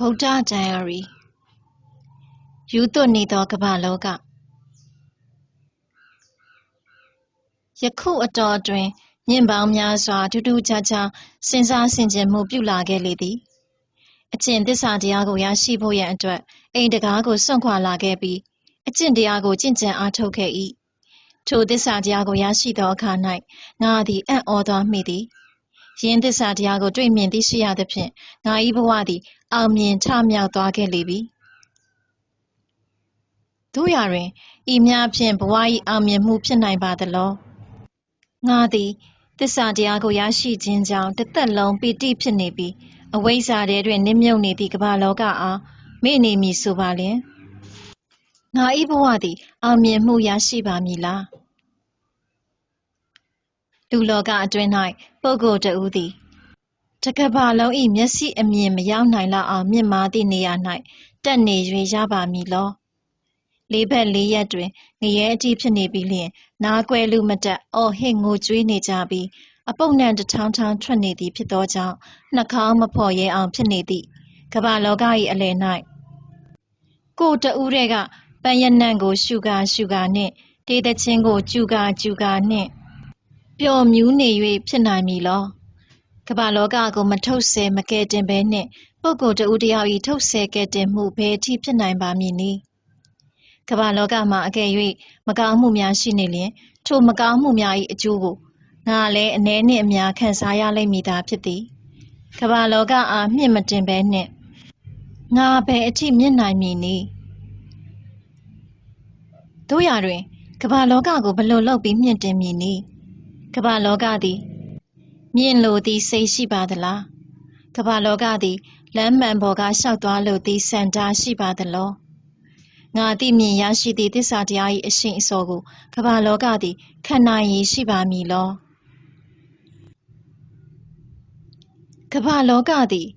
ဗုဒ္ဓဒိုင်အာရီယူသွတ်နေသောကမ္ဘာလောကယခုအတော်အတွင်းမြင့်ပေါင်းများစွာထူးထူးခြားခြားစဉ်းစားဆင်ခြင်မှုပြုလာခဲ့လေသည်အကျင့်သစ္စာတရားကိုရရှိဖို့ရန်အတွက်အိမ်တကားကိုစွန့်ခွာလာခဲ့ပြီးအကျင့်တရားကိုကျင့်ကြံအားထုတ်ခဲ့၏ထိုသစ္စာတရားကိုရရှိသောအခါ၌ငါသည်အံ့ဩသွားမိသည် ယင်းသစ္စာတရားကိုတွေ့မြင်သိရှိရသဖြင့်ငါ၏ဘဝသည် အောင်မြင်ထမြောက်သွားခဲ့လေပြီတို့ရတွင်ဤများဖြင့်ဘဝ၏အောင်မြင်မှုဖြစ်နိုင်ပါသလောငါသည်သစ္စာတရားကိုရရှိခြင်းကြောင့်တစ်သက်လုံးပီတိဖြစ်နေပြီးအဝိဇ္ဇာထဲတွင်နစ်မြုပ်နေသည့်ကမ္ဘာလောကအားမေ့နေမည်ဆိုပါလျင်ငါ၏ဘဝသည်အောင်မြင်မှုရရှိပါမည်လား လူလောကအတွင်း၌ပုဂ္ဂိုလ်တဦးသည်တကဘာလုံး၏မျက်စိအမြင်မရောက်နိုင်လောက်အောင်မြင့်မားသည့်နေရာ၌တက်နေ၍ရပါမည်လောလေးဘက်လေးရက်တွင်ငရဲအထိဖြစ်နေပြီးလျှင်နားကွယ်လူမတက်အော်ဟစ်ငိုကြွေးနေကြပြီးအပုပ်နံတထောင်းထောင်းထွက်နေသည်ဖြစ်သောကြောင့်နှာခေါင်းမဖော်ရဲအောင်ဖြစ်နေသည့်ကမ္ဘာလောက၏အလယ်၌ကိုတဦးတဲ့ကပန်းရနံ့ကိုရှုကာရှုကာနှင့်တေးသချင်းကိုကျူကာကျူကာနှင့် ပျော်မြူးနေ၍ဖြစ်နိုင်မည်လောကမ္ဘာလောကကိုမထုတ်ဆဲမကဲတင်ဘဲနှင့်ပုဂ္ဂိုလ်တဦးတယောက်၏ထုတ်ဆဲကဲတင်မှုဘယ်အထိဖြစ်နိုင်ပါမည်နည်းကမ္ဘာလောကမှာအကယ်၍မကောင်းမှုများရှိနေလျင်ထိုမကောင်းမှုများ၏အကျိုးကိုငါလည်းအ ਨੇ နှင့်အများခံစားရလိမ့်မည်သာဖြစ်သည်ကမ္ဘာလောကအားမြင့်မတင်ဘဲနှင့်ငါဘယ်အထိမြင့်နိုင်မည်နည်းတို့ရတွင်ကမ္ဘာလောကကိုဘလို့လောက်ပြီးမြင့်တင်မည်နည်း ကမ္ဘာလောကသည် မြင့်လိုသည့်စိတ်ရှိပါသလားကမ္ဘာလောကသည်လမ်းမှန်ပေါ်ကရှောက်သွားလိုသည့်စံတားရှိပါသလောငါသိမြင်ရရှိသည့်သစ္စာတရား၏အရှင်အစောကိုကမ္ဘာလောကသည်ခံနိုင်ရည်ရှိပါမည်လောကမ္ဘာလောကသည်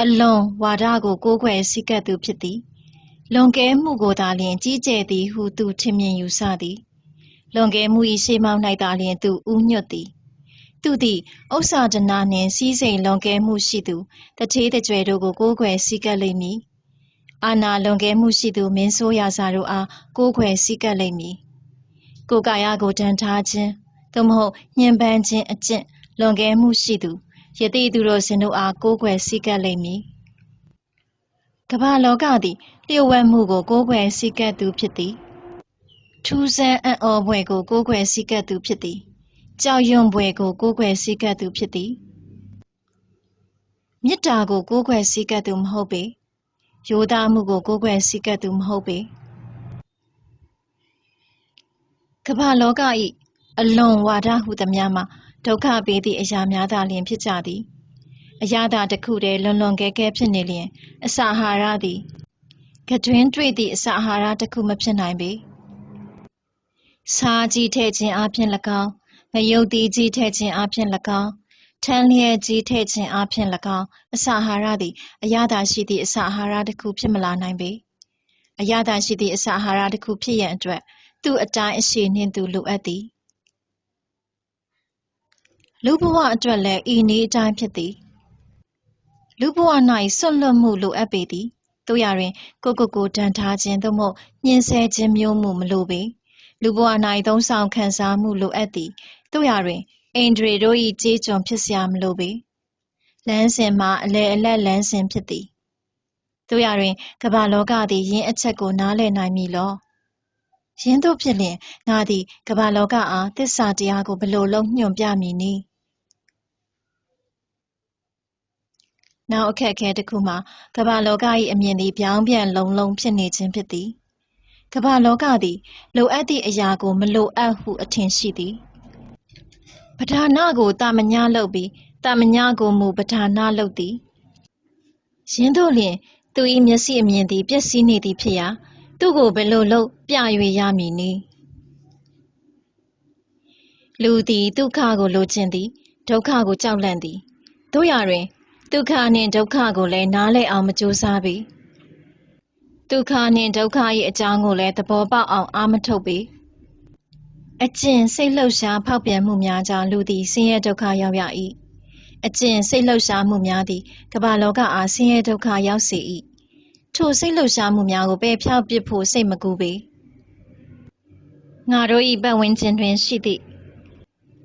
အလွန်ဝါဒကိုကိုးကွယ်စည်းကပ်သူဖြစ်သည် လွန်ကဲမှုကိုသာလျှင်ကြီးကျယ်သည်ဟုသူထင်မြင်ယူဆသည် လွန်ကဲမှု၏ရှေးမောင်း၌သာလျှင်သူဥညွတ်သည်သူသည်ဥစ္စာဒနာနှင့်စီးစိမ်လွန်ကဲမှုရှိသူတထေးတကြွယ်တို့ကိုကိုးကွယ်စည်းကပ်လိမ့်မည်အာနာလွန်ကဲမှုရှိသူမင်းဆိုးရာဇာတို့အားကိုးကွယ်စည်းကပ်လိမ့်မည်ကိုယ်ကာယကိုတန်ထားခြင်းသို့မဟုတ်ညှဉ်းပန်းခြင်းအကျင့်လွန်ကဲမှုရှိသူယတိသူတို့စင်တို့အားကိုးကွယ်စည်းကပ်လိမ့်မည်ကမ္ဘာလောကသည်လျှို့ဝှက်မှုကိုကိုးကွယ်စည်းကပ်သူဖြစ်သည် ထူးဆန်းအံ့ဩဖွယ်ကိုကိုးကွယ်စည်းကပ်သူဖြစ်သည်ကြောက်ရွံ့ဖွယ်ကိုကိုးကွယ်စည်းကပ်သူဖြစ်သည်မေတ္တာကိုကိုးကွယ်စည်းကပ်သူမဟုတ်ပေရိုးသားမှုကိုကိုးကွယ်စည်းကပ်သူမဟုတ်ပေကမ္ဘာလောက၏အလွန်ဝါဒဟုသမျှမှာဒုက္ခပေးသည့်အရာများသာလျှင်ဖြစ်ကြသည်အရာသာတစ်ခုတည်းလွန်လွန်ကဲကဲဖြစ်နေလျင်အစာအာဟာရသည်ကတွင်တွေ့သည့်အစာအာဟာရတစ်ခုမဖြစ်နိုင်ပေ စားကြီးထည့်ခြင်းအပြင်၎င်းငရုတ်သီးကြီးထည့်ခြင်းအပြင်၎င်းထန်းလျက်ကြီးထည့်ခြင်းအပြင်၎င်းအစာအာဟာရသည်အရသာရှိသည့်အစာအာဟာရတစ်ခုဖြစ်မလာနိုင်ပေအရသာရှိသည့်အစာအာဟာရတစ်ခုဖြစ်ရန်အတွက်သူ့အတိုင်းအရှိနှင့်သူလိုအပ်သည်လူဘဝအတွက်လည်းဤနည်းအတိုင်းဖြစ်သည်လူဘဝ၌ဆွတ်လွတ်မှုလိုအပ်ပေသည်တို့ရတွင်ကိုကိုကိုတန်ထားခြင်းသို့မဟုတ်ညှင်းဆဲခြင်းမျိုးမှုမလိုပေ လူဘဝ၌သုံးဆောင်ခံစားမှုလိုအပ်သည်သို့ရာတွင်အင်ဒရီတို့၏ကြေးကျွန်ဖြစ်စရာမလိုပေလမ်းစဉ်မှာအလေအလတ်လမ်းစဉ်ဖြစ်သည်သို့ရာတွင်ကမ္ဘာလောကသည်ယင်းအချက်ကိုနားလည်နိုင်မည်လောယင်းတို့ဖြစ်လျင်ငါသည်ကမ္ဘာလောကအားသစ္စာတရားကိုဘလို့လုံးညွှန်ပြမည်နည်းနောက်အခက်အခဲတစ်ခုမှာကမ္ဘာလောက၏အမြင်သည်ပြောင်းပြန်လုံလုံဖြစ်နေခြင်းဖြစ်သည် ကမ္ဘာလောကသည် လိုအပ်သည့်အရာကိုမလိုအပ်ဟု အထင်ရှိသည်ပဓာနာကိုတာမညလုပ်ပြီးတာမညကိုမူပဓာနာလုပ်သည်ယင်းတို့လျင် သူ၏မျက်စိအမြင်သည်ပျက်စီးနေသည်ဖြစ်ရာသူ့ကိုဘယ်လိုလုပ်ပြ၍ရမည်နည်းလူသည်ဒုက္ခကိုလိုချင်သည်ဒုက္ခကိုကြောက်လန့်သည်တို့ရတွင်ဒုက္ခနှင့်ဒုက္ခကိုလည်းနားလည်အောင်မကြိုးစားပေ ဒုက္ခနှင့်ဒုက္ခ၏အကြောင်းကိုလည်းသဘောပေါက်အောင်အာမထုတ်ပေအကျင့်စိတ်လှုပ်ရှားဖောက်ပြန်မှုများကြောင့်လူသည်ဆင်းရဲဒုက္ခရောက်ရ၏အကျင့်စိတ်လှုပ်ရှားမှုများသည်ကမ္ဘာလောကအားဆင်းရဲဒုက္ခရောက်စေ၏ထိုစိတ်လှုပ်ရှားမှုများကိုပယ်ဖျောက်ပစ်ဖို့စိတ်မကူပေငါတို့၏ပတ်ဝန်းကျင်တွင်ရှိသည့်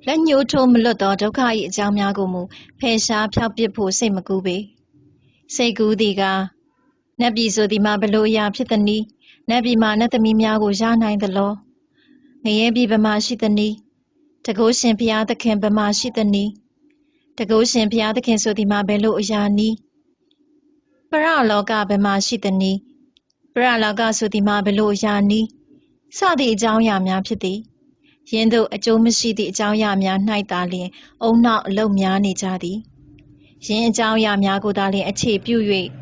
လက်ညှိုးထိုးမလွတ်သောဒုက္ခ၏အကြောင်းများကိုမူဖယ်ရှားဖျောက်ပစ်ဖို့စိတ်မကူပေစိတ်ကူးသည်က နတ်ပြည်ဆိုသည်မှာဘလို့အရာဖြစ်သည်နည်းနတ်ပြည်မှာနတ်သမီးများကိုရနိုင်သလောငရဲပြည်ဗမာရှိသည်နည်းတကုရှင်ဖျားသခင်ဗမာရှိသည်နည်းတကုရှင်ဖျားသခင်ဆိုသည်မှာဘယ်လိုအရာနည်းပရလောကဗမာရှိသည်နည်းပရလောကဆိုသည်မှာဘယ်လိုအရာနည်းစသည့်အကြောင်းအရာများဖြစ်သည်ယင်းတို့အကျိုးမရှိသည့်အကြောင်းအရာများ၌သာလျှင်အုံနောက်အလုတ်များနေကြသည်ယင်းအကြောင်းအရာများကိုသာလျှင်အခြေပြု၍အ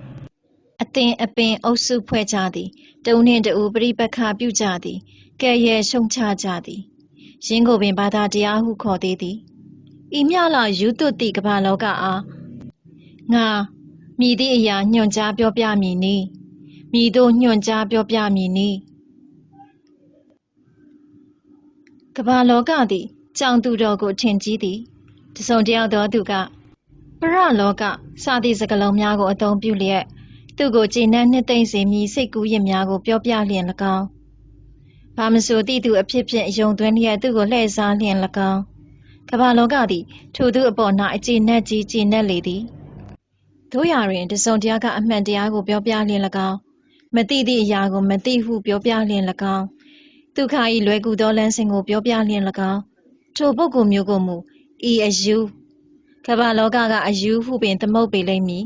သင်အပင်အုပ်စုဖွဲ့ကြသည်တုံနှင့်တူပရိပခပြုကြသည်ကဲ့ရဲ့ရှုံချကြသည်ယင်းကိုပင်ဘာသာတရားဟုခေါ်သေးသည်ဤမြလာယူသွတိကမ္ဘာလောကအားငါမြည်သည့်အရာညွှန်ကြားပြောပြမည်နီမြည်တို့ညွှန်ကြားပြောပြမည်နီကမ္ဘာလောကသည်ကြောင်သူတော်ကိုထင်ကြီးသည်တစုံတယောက်သောသူကပရလောကစသည့်စကားလုံးများကိုအသုံးပြုလျက် သူ့ကိုကြည်နပ်နှစ်သိမ့်စေမည်စိတ်ကူးရင်များကိုပြောပြလျင်၎င်းဘာမဆိုသည့်သူအဖြစ်ဖြင့်ယုံသွင်းလျက်သူ့ကိုလှည့်စားလျင်၎င်းကမ္ဘာလောကသည်ထိုသူအပေါ်၌အကြည်နက်ကြီးကြည်နက်လေသည်တို့ရာတွင်တစုံတယောက်ကအမှန်တရားကိုပြောပြလျင်၎င်းမသိသည့်အရာကိုမသိဟုပြောပြလျင်၎င်းဒုက္ခ၏လွယ်ကူသောလမ်းစဉ်ကိုပြောပြလျင်၎င်းထိုပုဂ္ဂိုလ်မျိုးကိုမူဤအယူကမ္ဘာလောကကအယူဟုပင်သမုတ်ပေလိမ့်မည်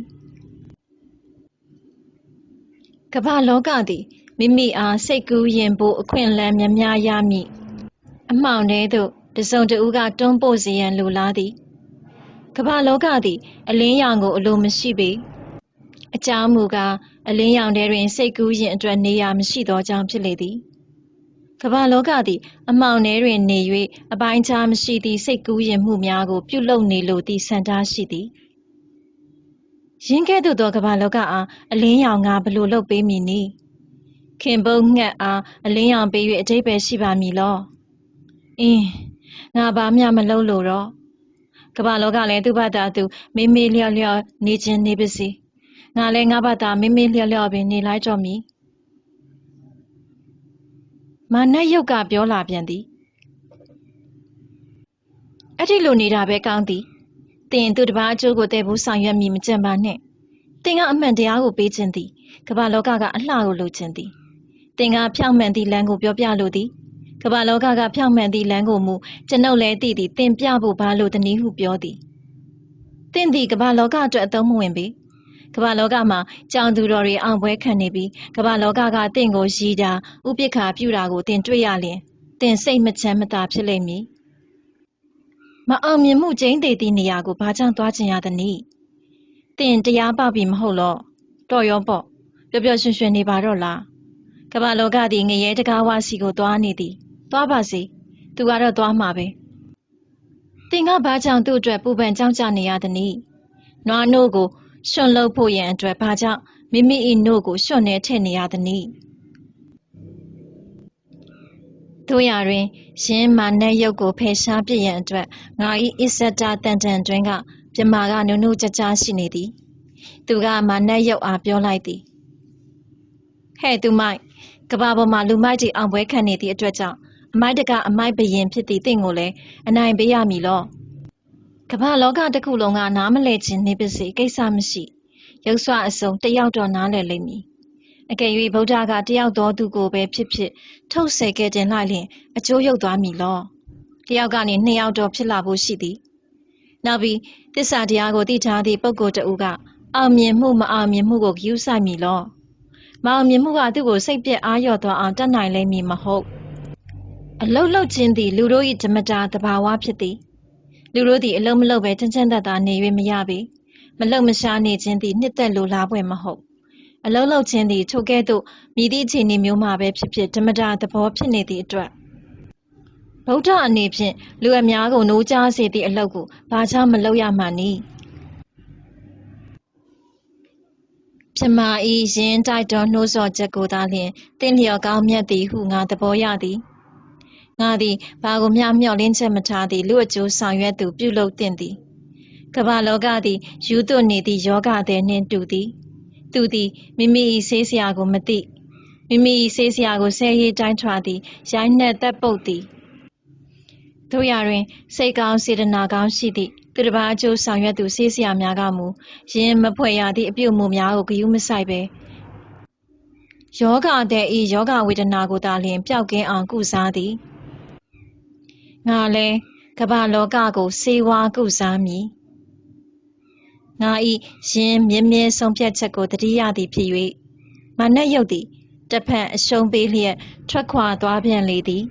ကမ္ဘာလောကသည်မိမိအားစိတ်ကူးရင်ဖို့အခွင့်အလမ်းများများရမည်အမှောင်ထဲသို့တစုံတဦးကတွန်းပို့စေရန်လိုလားသည်ကမ္ဘာလောကသည် အလင်းရောင်ကို အလိုမရှိပေအကြောင်းမူကားအလင်းရောင်ထဲတွင် စိတ်ကူးရင်အတွက်နေရာမရှိသောကြောင့်ဖြစ်လေသည်ကမ္ဘာလောကသည် အမှောင်ထဲတွင်နေ၍အပိုင်းခြားမရှိသည့်စိတ်ကူးရင်မှုများကို ပြုလုပ်နေလိုသည့်ဆန္ဒရှိသည် ရင်းကဲ့သို့သောကမ္ဘာလောကအားအလင်းရောင်ငါဘလို့လုပ်ပေးမည်နည်းခင်ပုတ်ငှက်အားအလင်းရောင်ပေး၍အတိတ်ပဲရှိပါမည်လောအင်းငါဘာမှမလုပ်လို့တော့ကမ္ဘာလောကလည်းသူ့ဘာသာသူမေးမေးလျော့လျော့နေခြင်းနေပါစေငါလည်းငါဘာသာမေးမေးလျော့လျော့ပင်နေလိုက်တော့မည်မာနယုတ်ကပြောလာပြန်သည်အဲ့ဒီလိုနေတာပဲကောင်းသည် တင်သူတစ်ပါးအကျိုးကိုတည်ဖို့ဆောင်ရွက်မိမကြံပါနဲ့တင်ကအမှန်တရားကိုပေးခြင်းသည်ကမ္ဘာလောကကအလှကိုလိုခြင်းသည်တင်ကဖြောင့်မှန်သည့်လမ်းကိုပြောပြလိုသည်ကမ္ဘာလောကကဖြောင့်မှန်သည့်လမ်းကိုမူကျွန်ုပ်လည်းသိသည်တင်ပြဖို့ဘာလို့တနည်းဟုပြောသည်တင်သည်ကမ္ဘာလောကအတွက်အသုံးမဝင်ပေကမ္ဘာလောကမှာကြောင်သူတော်တွေအောင်ပွဲခံနေပြီးကမ္ဘာလောကကတင့်ကိုရည်တာဥပိ္ပခာပြုတာကိုတင်တွေ့ရလျင်တင်စိတ်မချမ်းမသာဖြစ်လိမ့်မည် မအောင်မြင်မှုကျင်းသေးသည့်နေရာကိုဘာကြောင့်သွားချင်ရသနည်းတင်တရားပေါပြီမဟုတ်လောတော်ရောပေါ့ပျော်ပျော်ရွှင်ရွှင်နေပါတော့လားကမ္ဘာလောကသည်ငရဲတကားဝစီကိုသွားနေသည်သွားပါစေသူကတော့သွားမှာပဲတင်ကဘာကြောင့်သူ့အတွက်ပူပန်ကြောက်ကြနေရသနည်းနွားနို့ကိုရွှွန်လုပ်ဖို့ရန်အတွက်ဘာကြောင့်မိမိ၏နို့ကိုရွှွန်နေထည့်နေရသနည်း တို့ရတွင်ရင်းမာနက်ရုပ်ကိုဖယ်ရှားပြစ်ရန်အတွက်ငါ၏အစ္ဆတတန်တန်တွင်ကပြမာကနုနုကြကြရှိနေသည် သူကမာနက်ရုပ်အားပြောလိုက်သည်ဟဲ့သူမိုက်ကဘာပေါ်မှာလူမိုက်ကြီးအောင်ပွဲခံနေသည့်အတွက်ကြောင့်အမိုက်တကအမိုက်ဘရင်ဖြစ်သည့်တင့်ကိုလည်းအနိုင်ပေးရမည်လောကမ္ဘာလောကတစ်ခုလုံးကနားမလဲခြင်းနေပါစေကိစ္စမရှိရုပ်ဆွအစုံတယောက်တော့နားလဲလိမ့်မည် အကယ်၍ဗုဒ္ဓကတယောက်သောသူကိုပဲဖြစ်ဖြစ်ထုတ်ဆဲခဲ့တင်လိုက်လျင်အကျိုးရုပ်သွားမည်လောတယောက်ကနေနှစ်ယောက်တော့ဖြစ်လာဖို့ရှိသည်နောက်ပြီးသစ္စာတရားကိုသိထားသည့်ပုဂ္ဂိုလ်တဦးကအောင်မြင်မှုမအောင်မြင်မှုကိုဂရုစိုက်မည်လောမအောင်မြင်မှုကသူ့ကိုစိတ်ပြက်အားလျော့သွားအောင်တတ်နိုင်လိမ့်မည်မဟုတ်အလုတ်လုတ်ခြင်းသည်လူတို့၏ဓမ္မတာသဘာဝဖြစ်သည်လူတို့သည်အလုံးမလုံးပဲချမ်းချမ်းသာသာနေ၍မရပေမလုံမရှားနေခြင်းသည်နှစ်သက်လိုလားပွဲမဟုတ် အလုံးလုံးခြင်းသည်ထိုကဲ့သို့မြည်သည့်အခြေအနေမျိုးမှာပဲဖြစ်ဖြစ်ဓမ္မတာသဘောဖြစ်နေသည့်အတွက်ဗုဒ္ဓအနေဖြင့်လူအများကိုနိုးကြားစေသည့်အလုပ်ကိုဘာကြောင့်မလုပ်ရမှနည်းပြမဤရင်တိုက်တော်နှိုးဆော်ချက်ကိုသာလျှင်တင့်လျော်ကောင်းမြတ်သည်ဟုငါသဘောရသည်ငါသည်ဘာကိုမျှမျှော်လင့်ချက်မထားသည်လူအကျိုးဆောင်ရွက်သူပြုလုပ်သင့်သည်ကမ္ဘာလောကသည်ယူသွနေသည့်ယောဂသည်နှင့်တူသည် သူသည်မိမိ၏ဆေးဆရာကိုမသိမိမိ၏ဆေးဆရာကိုဆဲရေးတိုင်းထွာသည်ရိုင်းနှက်သက်ပုတ်သည်တို့ရတွင် စိတ်ကောင်းစေတနာကောင်းရှိသည့်သူတစ်ပါးအကျိုးဆောင်ရွက်သူဆေးဆရာများကမူယင်းမဖွဲ့ရသည့်အပြုအမူများကိုဂရုမစိုက်ပဲယောဂတဲ့ဤယောဂဝေဒနာကိုသာလျှင်ပျောက်ကင်းအောင်ကုစားသည်ငါလဲကမ္ဘာလောကကိုဆေးဝါးကုစားမည် ငါဤယင်းမြဲမြဲဆုံးဖြတ်ချက်ကိုတတိယသည်ဖြစ်၍မနက်ရုပ်သည်တစ်ဖက်အရှုံးပေးလျက်ထွက်ခွာသွားပြန်လေသည်